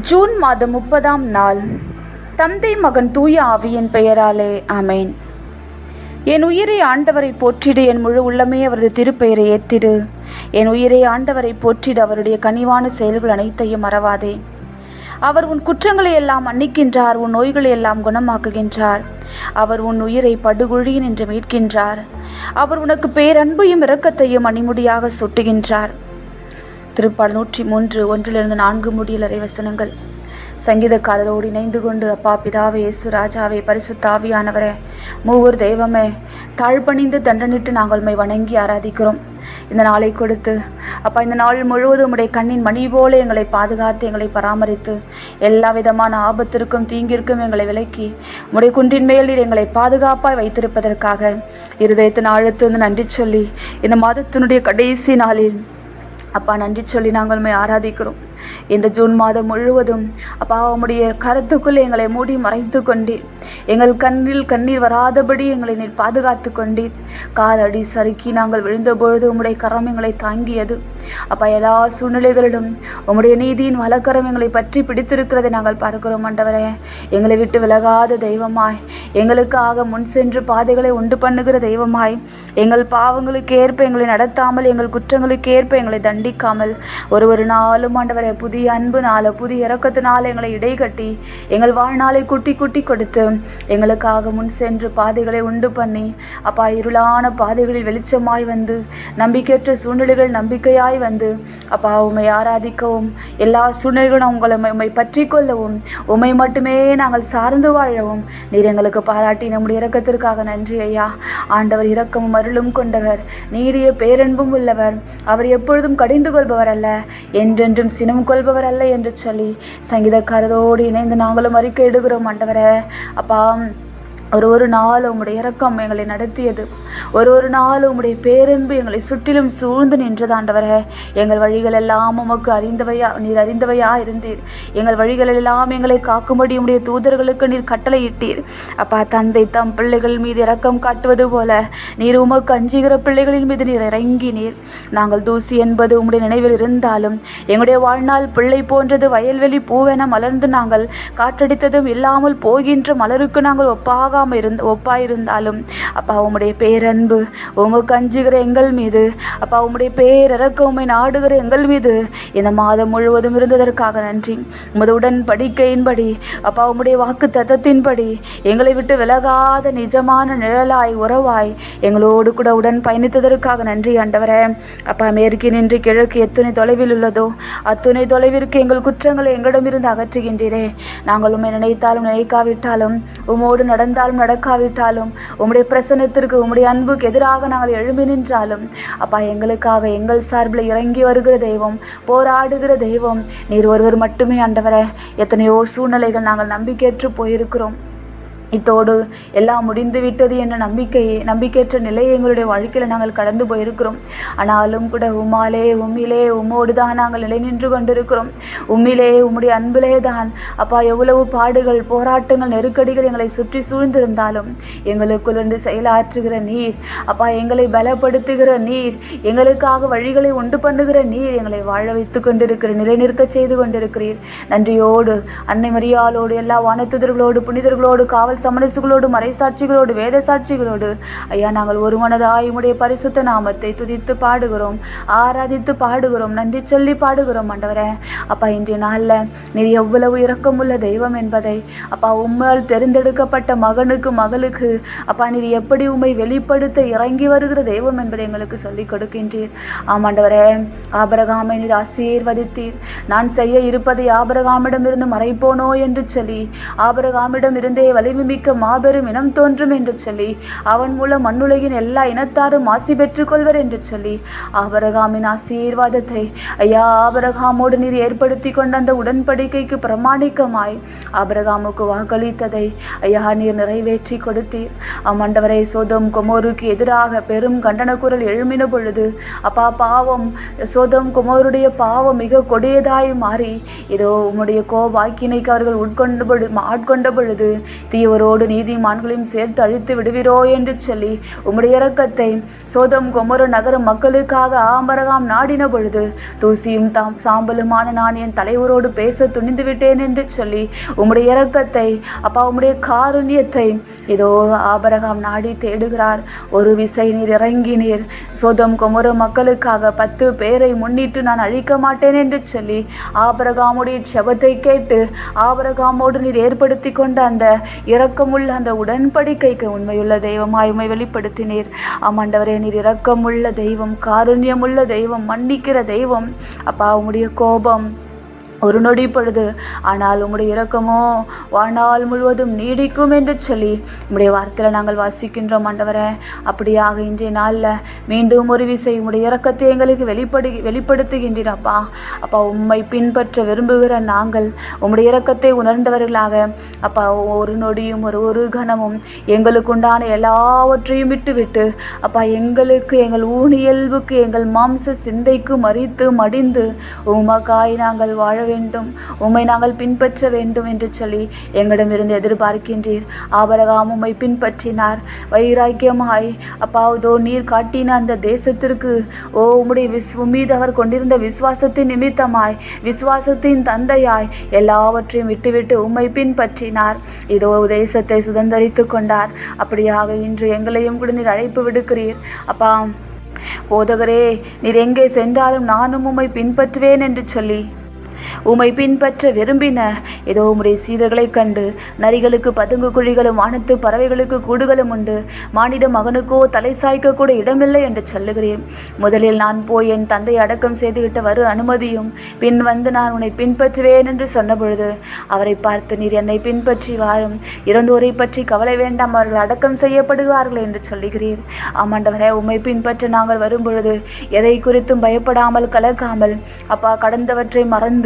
June மாதம் முப்பதாம் நாள். தந்தை மகன் தூய ஆவியின் பெயராலே ஆமேன். என் உயிரை ஆண்டவரை போற்றிடு என் முழு உள்ளமே அவரது திருப்பெயரை ஏத்திடு. என் உயிரை ஆண்டவரை போற்றிடு அவருடைய கனிவான செயல்கள் அனைத்தையும் மறவாதே. அவர் உன் குற்றங்களை எல்லாம் மன்னிக்கின்றார் உன் நோய்களை எல்லாம் குணமாக்குகின்றார். அவர் உன் உயிரை படுகுழியின் என்று மீட்கின்றார். அவர் உனக்கு பேரன்பையும் இரக்கத்தையும் அணிமுடியாக சுட்டுகின்றார். திருப்பாடல் நூற்றி மூன்று ஒன்றிலிருந்து நான்கு முடியல் வசனங்கள். சங்கீதக்காரரோடு இணைந்து கொண்டு அப்பா பிதாவே இயேசு ராஜாவே பரிசுத்தாவியானவரே மூவர் தெய்வமே தாழ்பணிந்து தண்டனிட்டு நாங்கள் உண்மை வணங்கி ஆராதிக்கிறோம். இந்த நாளை கொடுத்து அப்பா இந்த நாள் முழுவதும் உடைய கண்ணின் மணி போல எங்களை பாதுகாத்து எங்களை பராமரித்து எல்லா விதமான ஆபத்திற்கும் தீங்கிற்கும் எங்களை விலக்கி உடைய குன்றின் மேல் எங்களை பாதுகாப்பாய் வைத்திருப்பதற்காக இருதயத்தின் ஆழத்திலிருந்து நன்றி சொல்லி இந்த மாதத்தினுடைய கடைசி நாளில் அப்பா நன்றி சொல்லி நாங்கள் உண்மை ஆராதிக்கிறோம். இந்த ஜூன் மாதம் முழுவதும் அப்பா உம்முடைய கருத்துக்குள் எங்களை மூடி மறைத்து கொண்டீர். எங்கள் கண்ணில் கண்ணீர் வராதபடி எங்களை நீர் பாதுகாத்து கொண்டீர். காலடி சறுக்கி நாங்கள் விழுந்தபொழுது உம்முடைய கரம் எங்களை தாங்கியது. அப்பா எல்லா சூழ்நிலைகளிலும் உம்முடைய நீதியின் வழக்கரம் எங்களை பற்றி பிடித்திருக்கிறதை நாங்கள் பார்க்கிறோம் ஆண்டவரே. எங்களை விட்டு விலகாத தெய்வமாய் எங்களுக்காக முன் சென்று பாதைகளை உண்டு பண்ணுகிற தெய்வமாய் எங்கள் பாவங்களுக்கு ஏற்ப எங்களை நடத்தாமல் எங்கள் குற்றங்களுக்கு ஏற்ப எங்களை தண்டிக்காமல் ஒரு ஒரு நாளும் ஆண்டவரை புதிய அன்புனால புதிய இறக்கத்தினால எங்களை இடைகட்டி எங்கள் வாழ்நாளை குட்டி குட்டி கொடுத்து எங்களுக்காக முன் சென்று பாதைகளை உண்டு பண்ணி அப்பா இருளான பாதைகளில் வெளிச்சமாய் வந்து நம்பிக்கையற்ற சூழ்நிலைகள் நம்பிக்கையாய் வந்து அப்பா உம்மை ஆராதிக்கவும் எல்லா சூழ்நிலைகளும் உங்களை உம்மை பற்றி கொள்ளவும் உம்மை மட்டுமே நாங்கள் சார்ந்து வாழவும் நீர் எங்களுக்கு பாராட்டி நம்முடைய இறக்கத்திற்காக நன்றி ஐயா. ஆண்டவர் இரக்கமும் அருளும் கொண்டவர் நீடிய பேரன்பும் உள்ளவர் அவர் எப்பொழுதும் கடிந்து கொள்பவர் அல்ல என்றென்றும் சினம் கொள்பவர் அல்ல என்று சொல்லி சங்கீதக்காரரோடு இணைந்து நாங்களும் அறிக்கை இடுகிறோம் ஆண்டவரே. அப்பா ஒரு ஒரு நாள் உம்முடைய இறக்கம் எங்களை நடத்தியது. ஒரு ஒரு நாள் உம்முடைய பேரன்பு எங்களை சுற்றிலும் சூழ்ந்து நின்றது ஆண்டவரே. எங்கள் வழிகள் எல்லாம் உமக்கு அறிந்தவையா நீர் அறிந்தவையா இருந்தீர் எங்கள் வழிகள் எல்லாம் எங்களை காக்கும்படி உடைய தூதர்களுக்கு நீர் கட்டளையிட்டீர். அப்பா தந்தை தம் பிள்ளைகள் மீது இறக்கம் காட்டுவது போல நீர் உமக்கு அஞ்சுகிற பிள்ளைகளின் மீது நீர் இறங்கினீர். நாங்கள் தூசி என்பது உம்முடைய நினைவில் இருந்தாலும் எங்களுடைய வாழ்நாள் பிள்ளை போன்றது வயல்வெளி பூவென மலர்ந்து நாங்கள் காற்றடித்ததும் இல்லாமல் போகின்ற மலருக்கு நாங்கள் ஒப்பாக ஒப்பாகாம இருந்த ஒப்பாயிருந்தாலும் அப்பா உம்முடைய பேரன்பு உமக்கு அஞ்சுகிற எங்கள் மீது. அப்பா உம்முடைய பேரக்க உம்மை நாடுகிற எங்கள் மீது. இந்த மாதம் முழுவதும் இருந்ததற்காக நன்றி. உமது உடன்படிக்கையின்படி அப்பா உம்முடைய வாக்கு தத்தத்தின்படி எங்களை விட்டு விலகாத நிஜமான நிழலாய் உறவாய் எங்களோடு கூட உடன் பயணித்ததற்காக நன்றி ஆண்டவரே. அப்பா மேற்கு நின்று கிழக்கு எத்தனை தொலைவில் உள்ளதோ அத்துணை தொலைவிற்கு எங்கள் குற்றங்களை எங்களிடமிருந்து அகற்றுகின்றீரே. நாங்கள் உண்மை நினைத்தாலும் நினைக்காவிட்டாலும் உம்மோடு நடந்தாலும் நடக்காவிட்டாலும் உம்முடைய பிரசன்னத்திற்கு உம்முடைய அன்புக்கு எதிராக நாங்கள் எழும்பி நின்றாலும் அப்பா எங்களுக்காக எங்கள் சார்பில் இறங்கி வருகிற தெய்வம் போராடுகிற தெய்வம் நீர் ஒருவர் மட்டுமே ஆண்டவரே. எத்தனையோ சூழ்நிலைகள் நாங்கள் நம்பிக்கையற்று போயிருக்கிறோம். இத்தோடு எல்லாம் முடிந்து விட்டது என்ற நம்பிக்கையை நம்பிக்கையற்ற நிலையை எங்களுடைய வாழ்க்கையில் நாங்கள் கடந்து போயிருக்கிறோம். ஆனாலும் கூட உமாலே உம்மிலே உம்மோடு தான் நாங்கள் நிலை நின்று கொண்டிருக்கிறோம். உம்மிலே உம்முடைய அன்பிலே தான் அப்பா எவ்வளவு பாடுகள் போராட்டங்கள் நெருக்கடிகள் எங்களை சுற்றி சூழ்ந்திருந்தாலும் எங்களுக்குள் செயலாற்றுகிற நீர் அப்பா எங்களை பலப்படுத்துகிற நீர் எங்களுக்காக வழிகளை உண்டு பண்ணுகிற நீர் எங்களை வாழ வைத்து கொண்டிருக்கிற நிலை நிற்க செய்து கொண்டிருக்கிறீர். நன்றியோடு அன்னை மரியாளோடு எல்லா வானத்துதர்களோடு புனிதர்களோடு காவல் சமரசுகளோடு மறைசாட்சிகளோடு வேத சாட்சிகளோடு ஐயா நாங்கள் ஒரு மனதாய் உம்முடைய பரிசுத்த நாமத்தை துதித்து பாடுகிறோம் ஆராதித்து பாடுகிறோம் நன்றி சொல்லி பாடுகிறோம் ஆண்டவரே. அப்பா இன்றைய நாளில் நீர் எவ்வளவு இரக்கமுள்ள தெய்வம் என்பதை அப்பா உம்மால் தெரிந்தெடுக்கப்பட்ட மகனுக்கு மகளுக்கு அப்பா நீர் எப்படி உம்மை வெளிப்படுத்த இறங்கி வருகிற தெய்வம் என்பதை எங்களுக்கு சொல்லிக் கொடுக்கின்றீர். ஆமாண்டவரே ஆபரகாமை நீர் ஆசீர்வதித்தீர். நான் செய்ய இருப்பதை ஆபரகாமிடமிருந்து மறைப்போனோ என்று சொல்லி ஆபரகாமிடம் இருந்தே வலிமை மிக்க மாபெரும் இனம் தோன்றும் என்று சொல்லி அவன் மூலம் மண்ணுலகின் எல்லா இனத்தாரும் ஆசி பெற்றுக் கொள்வர் என்று சொல்லி ஆபரகாமின் ஆசீர்வாதத்தை ஐயா ஆபரகாமோடு நீர் ஏற்படுத்தி கொண்ட அந்த உடன்படிக்கைக்கு பிரமாணிக்கமாய் ஆபரகாமுக்கு வாக்களித்ததை ஐயா நீர் நிறைவேற்றி கொடுத்தீர். அம்மண்டவரை சோதம் குமோருக்கு எதிராக பெரும் கண்டன குரல் எழுமின பொழுது அப்பா பாவம் சோதம் குமோருடைய பாவம் மிக கொடியதாய் மாறி இதோ உம்முடைய கோபாக்கினைக்கு அவர்கள் உட்கொண்ட பொழுது ஆட்கொண்ட பொழுது தீய இவரோடு நீதிமான்களையும் சேர்த்து அழித்து விடுவீரோ என்று சொல்லி உம்முடைய இரக்கத்தை சோதம் கொமரு நகர மக்களுக்காக ஆம்பரகாம் நாடின பொழுது தூசியும் தாம் சாம்பலுமான நான் என் தலைவரோடு பேச துணிந்து விட்டேன் என்று சொல்லி உம்முடைய இரக்கத்தை அப்பா உம்முடைய காருண்யத்தை இதோ ஆபரகாம் நாடி தேடுகிறார். ஒரு விசை நீர் இறங்கினீர் சோதம் கொமரு மக்களுக்காக பத்து பேரை முன்னிட்டு நான் அழிக்க மாட்டேன் என்று சொல்லி ஆபரகாமுடைய செபத்தை கேட்டு ஆபரகாமோடு நீர் ஏற்படுத்தி கொண்ட அந்த இரக்கமுள்ள அந்த உடன்படிக்கைக்கு உண்மையுள்ள தெய்வமாய் உண்மை வெளிப்படுத்தினீர். ஆமாண்டவரே நீர் இரக்கமுள்ள தெய்வம் காருண்யமுள்ள தெய்வம் மன்னிக்கிற தெய்வம். அப்பா உம்முடைய கோபம் ஒரு நொடி பொழுது ஆனால் உம்முடைய இரக்கமோ வாழ்நாள் முழுவதும் நீடிக்கும் என்று சொல்லி உம்முடைய வார்த்தையில் நாங்கள் வாசிக்கின்றோம் ஆண்டவரே. அப்படியாக இன்றைய நாளில் மீண்டும் ஒரு விசை உம்முடைய இரக்கத்தை எங்களுக்கு வெளிப்படு வெளிப்படுத்துகின்றீர் அப்பா. உம்மை பின்பற்ற விரும்புகிற நாங்கள் உம்முடைய இரக்கத்தை உணர்ந்தவர்களாக அப்பா ஒரு நொடியும் ஒரு ஒரு கணமும் எங்களுக்கு உண்டான எல்லாவற்றையும் விட்டுவிட்டு அப்பா எங்களுக்கு எங்கள் ஊனியல்புக்கு எங்கள் மாம்ச சிந்தைக்கு மறித்து மடிந்து உமக்காய் நாங்கள் வாழ வேண்டும். உம்மை நாங்கள் பின்பற்ற வேண்டும் என்று சொல்லி எங்களிடமிருந்து எதிர்பார்க்கின்றீர். ஆபரகாம் உம்மை பின்பற்றினார். வைராக்கியமாய். அப்பாவதோ நீர் காட்டின அந்த தேசத்திற்கு ஓ உம்முடைய விஸ் மீது அவர் கொண்டிருந்த விசுவாசத்தின் நிமித்தமாய் விசுவாசத்தின் தந்தையாய் எல்லாவற்றையும் விட்டுவிட்டு உம்மை பின்பற்றினார். இதோ தேசத்தை சுதந்தரித்து கொண்டார். அப்படியாக இன்று எங்களையும் கூட நீர் அழைப்பு விடுக்கிறீர். அப்பா போதகரே நீர் எங்கே சென்றாலும் நானும் உம்மை பின்பற்றுவேன் என்று சொல்லி உம்மை பின்பற்ற விரும்பின ஏதோ உம்முடைய சீடர்களைக் கண்டு நரிகளுக்கு பதுங்கு குழிகளும் வானத்து பறவைகளுக்கு கூடுகளும் உண்டு. மானிட மகனுக்கோ தலை சாய்க்க கூட இடமில்லை என்று சொல்லுகிறேன். முதலில் நான் போய் என் தந்தை அடக்கம் செய்துவிட்ட வரு அனுமதியும் பின் வந்து நான் உன்னை பின்பற்றுவேன் என்று சொன்னபொழுது அவரை பார்த்து நீர் என்னை பின்பற்றி வாரும். இறந்தோரை பற்றி கவலை வேண்டாம் அவர்கள் அடக்கம் செய்யப்படுவார்கள் என்று சொல்லுகிறீர். ஆமாண்டவரே உம்மை பின்பற்ற நாங்கள் வரும்பொழுது எதை குறித்தும் பயப்படாமல் கலக்காமல் அப்பா கடந்தவற்றை மறந்து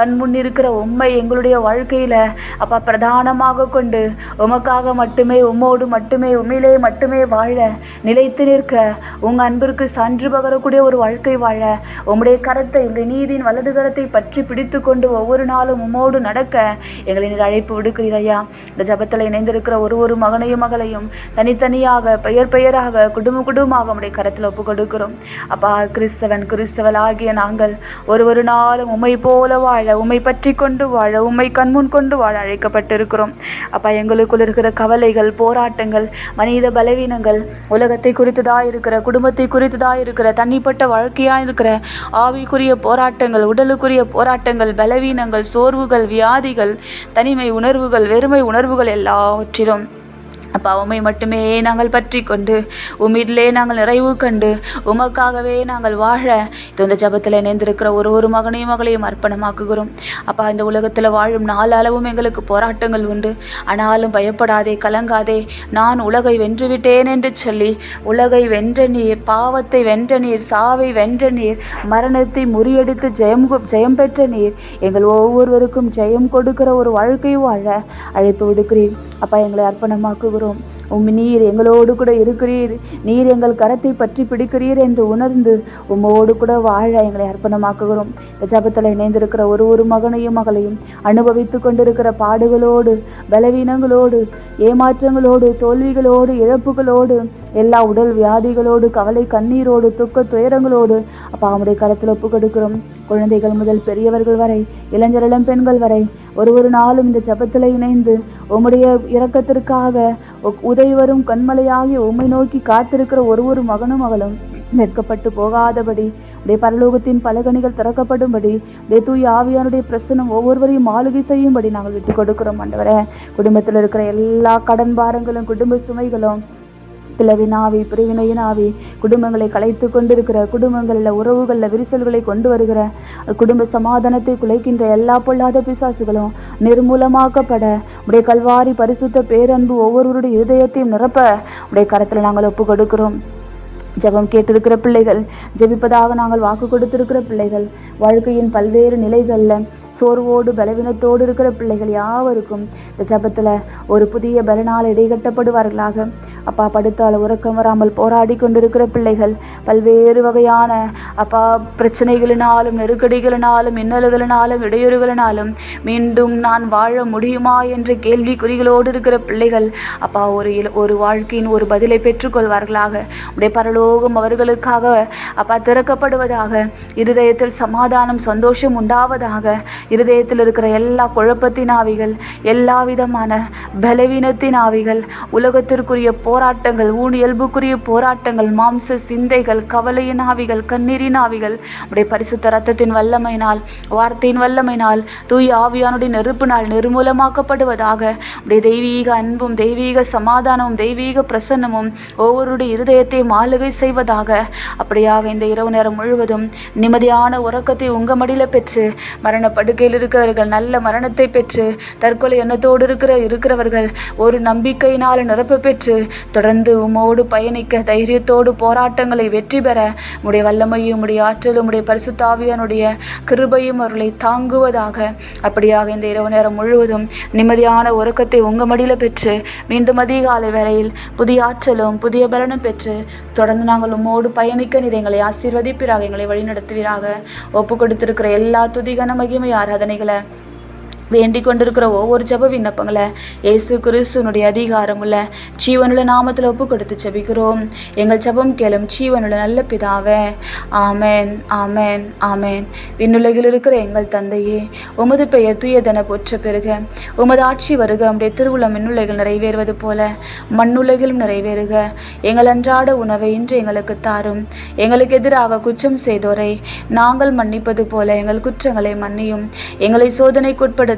கண் முன் இருக்கிற உம்மை எங்களுடைய வாழ்க்கையில அப்பா பிரதானமாக கொண்டு உமக்காக மட்டுமே உம்மோடு மட்டுமே உண்மையிலே மட்டுமே வாழ நிலைத்து நிற்க உங்க அன்பிற்கு சான்று பகரக்கூடிய ஒரு வாழ்க்கை வாழ உம்முடைய கரத்தை உங்களுடைய நீதியின் வலது கரத்தை பற்றி பிடித்து கொண்டு ஒவ்வொரு நாளும் உம்மோடு நடக்க எங்களை நீர் அழைப்பு விடுக்கிறீர் ஐயா. இந்த ஜபத்தில் இணைந்திருக்கிற ஒரு ஒரு மகனையும் மகளையும் தனித்தனியாக பெயர் பெயராக குடும்ப குடும்பமாக உடைய கரத்தில் ஒப்பு கொடுக்கிறோம். அப்பா கிறிஸ்தவன் கிறிஸ்தவள் ஆகிய நாங்கள் ஒரு ஒரு நாளும் உம்மை போல வாழ உமை பற்றி கொண்டு வாழ உமை கண்முன் கொண்டு வாழ அழைக்கப்பட்டிருக்கிறோம். அப்பா எங்களுக்குள் இருக்கிற கவலைகள் போராட்டங்கள் மனித பலவீனங்கள் உலகத்தை குறித்ததாக இருக்கிற குடும்பத்தை குறித்ததாக இருக்கிற தனிப்பட்ட வாழ்க்கையாக இருக்கிற ஆவிக்குரிய போராட்டங்கள் உடலுக்குரிய போராட்டங்கள் பலவீனங்கள் சோர்வுகள் வியாதிகள் தனிமை உணர்வுகள் வெறுமை உணர்வுகள் எல்லாவற்றிலும். அப்பா உம்மை மட்டுமே நாங்கள் பற்றி கொண்டு உமிரிலே நாங்கள் நிறைவு கண்டு உமக்காகவே நாங்கள் வாழ இது இந்த ஜபத்தில் இணைந்திருக்கிற ஒரு ஒரு மகனையும் மகளையும் அர்ப்பணமாக்குகிறோம். அப்பா இந்த உலகத்தில் வாழும் நாலு அளவும் எங்களுக்கு போராட்டங்கள் உண்டு. ஆனாலும் பயப்படாதே கலங்காதே நான் உலகை வென்றுவிட்டேன் என்று சொல்லி உலகை வென்ற நீர் பாவத்தை வென்ற நீர் சாவை வென்ற நீர் மரணத்தை முறியடித்து ஜெயம் ஜெயம் பெற்ற நீர் எங்கள் ஒவ்வொருவருக்கும் ஜெயம் கொடுக்கிற ஒரு வாழ்க்கை வாழ அழைப்பு விடுக்கிறேன். அப்பா எங்களை அர்ப்பணமாக்குகிறோம். உம் நீர் எங்களோடு கூட இருக்கிறீர். நீர் எங்கள் கரத்தை பற்றி பிடிக்கிறீர் என்று உணர்ந்து உம்மோடு கூட வாழ எங்களை அர்ப்பணமாக்குகிறோம். இந்த ஜபத்தில் இணைந்திருக்கிற ஒரு ஒரு மகனையும் மகளையும் அனுபவித்து கொண்டிருக்கிற பாடுகளோடு பலவீனங்களோடு ஏமாற்றங்களோடு தோல்விகளோடு இழப்புகளோடு எல்லா உடல் வியாதிகளோடு கவலை கண்ணீரோடு துக்க துயரங்களோடு அப்பா அவனுடைய கரத்தில் ஒப்பு கொடுக்கிறோம். குழந்தைகள் முதல் பெரியவர்கள் வரை இளைஞர் இளம் பெண்கள் வரை ஒரு ஒரு நாளும் இந்த ஜபத்தில் இணைந்து உம்முடைய இரக்கத்திற்காக உதவி வரும் கண்மலையாகி உம்மை நோக்கி காத்திருக்கிற ஒரு ஒரு மகனும் மகளும் வெட்கப்பட்டு போகாதபடி உடைய பரலோகத்தின் பலகணிகள் திறக்கப்படும்படி உடைய தூய் ஆவியானுடைய பிரசனம் ஒவ்வொருவரையும் ஆளுகை செய்யும்படி நாங்கள் விட்டு கொடுக்கிறோம் ஆண்டவரே. குடும்பத்தில் இருக்கிற எல்லா கடன் பாரங்களும் குடும்ப சுமைகளும் பிளவினாவி பிரிவினையினாவி குடும்பங்களை கலைத்து கொண்டிருக்கிற குடும்பங்களில் உறவுகளில் விரிசல்களை கொண்டு வருகிற குடும்ப சமாதானத்தை குலைக்கின்ற எல்லா பொல்லாத பிசாசுகளும் நிர்மூலமாக்கப்பட உடைய கல்வாரி பரிசுத்த பேரன்பு ஒவ்வொருவருடைய இதயத்தையும் நிரப்ப உடைய கரத்தில் நாங்கள் ஒப்பு கொடுக்கிறோம் ஜபம் கேட்டிருக்கிற பிள்ளைகள் ஜெபிப்பதாக நாங்கள் வாக்கு கொடுத்திருக்கிற பிள்ளைகள் வாழ்க்கையின் பல்வேறு நிலைகளில் சோர்வோடு பலவீனத்தோடு இருக்கிற பிள்ளைகள் யாவருக்கும் இந்த ஜபத்தில் ஒரு புதிய பலனால் இடைகட்டப்படுவார்களாக. அப்பா படுத்தால் உறக்கம் வராமல் போராடி கொண்டிருக்கிற பிள்ளைகள் பல்வேறு வகையான அப்பா பிரச்சனைகளினாலும் நெருக்கடிகளினாலும் இன்னல்களினாலும் இடையூறுகளினாலும் மீண்டும் நான் வாழ முடியுமா என்ற கேள்விக்குறிகளோடு இருக்கிற பிள்ளைகள் அப்பா ஒரு ஒரு வாழ்க்கையின் ஒரு பதிலை பெற்றுக்கொள்வார்களாக. உடைய பரலோகம் அவர்களுக்காக அப்பா திறக்கப்படுவதாக இருதயத்தில் சமாதானம் சந்தோஷம் உண்டாவதாக இருதயத்தில் இருக்கிற எல்லா குழப்பத்தின் ஆவிகள் எல்லா விதமான பலவீனத்தின் ஆவிகள் உலகத்திற்குரிய போராட்டங்கள் ஊழியல்புக்குரிய போராட்டங்கள் மாம்ச சிந்தைகள் கவலையின் ஆவிகள் கண்ணீரின் ஆவிகள். உடைய பரிசுத்த ரத்தத்தின் வல்லமையினால் வார்த்தையின் வல்லமையினால் தூய் ஆவியானுடைய நெருப்பினால் நிர்மூலமாக்கப்படுவதாக. உடைய தெய்வீக அன்பும் தெய்வீக சமாதானமும் தெய்வீக பிரசன்னமும் ஒவ்வொருடைய இருதயத்தையும் ஆளுகை செய்வதாக. அப்படியாக இந்த இரவு நேரம் முழுவதும் நிம்மதியான உறக்கத்தை உங்க மடியில பெற்று மரண படுக்கையில் இருக்கிறவர்கள் நல்ல மரணத்தை பெற்று தற்கொலை எண்ணத்தோடு இருக்கிற இருக்கிறவர்கள் ஒரு நம்பிக்கையினால் நிரப்ப பெற்று தொடர்ந்து உமோடு பயணிக்க தைரியத்தோடு போராட்டங்களை வெற்றி பெற உடைய வல்லமையும் உடைய ஆற்றலும் உடைய பரிசுத்தாவியனுடைய கிருபையும் அவர்களை தாங்குவதாக. அப்படியாக இந்த இரவு நேரம் முழுவதும் நிம்மதியான உறக்கத்தை உங்க மடியில் பெற்று மீண்டும் அதிகாலை வேளையில் புதிய ஆற்றலும் புதிய பலனும் பெற்று தொடர்ந்து நாங்கள் உம்மோடு பயணிக்க நீர் எங்களை ஆசீர்வதிப்பிறாக எங்களை வழிநடத்துவீராக. ஒப்பு கொடுத்திருக்கிற எல்லா துதிகன மகிமை ஆராதனைகளை வேண்டிக் கொண்டிருக்கிற ஒவ்வொரு ஜப விண்ணப்பங்களை இயேசு கிறிஸ்துனுடைய அதிகாரமுள்ள ஜீவனுள்ள நாமத்தில் ஒப்பு கொடுத்து ஜபிக்கிறோம். எங்கள் ஜபம் கேளும் ஜீவனுள்ள நல்ல பிதாவே ஆமேன் ஆமேன் ஆமேன். விண்ணுலகில் இருக்கிற எங்கள் தந்தையே உமது பெயர் தூயதன போற்ற பெருக. உமது ஆட்சி வருக உடைய திருவுள்ள மின்னுலைகள் நிறைவேறுவது போல மண்ணுலகிலும் நிறைவேறுக. எங்கள் அன்றாட உணவை இன்று எங்களுக்கு தாரும். எங்களுக்கு எதிராக குற்றம் செய்தோரை நாங்கள் மன்னிப்பது போல எங்கள் குற்றங்களை மன்னியும். எங்களை சோதனைக்குட்படுத்த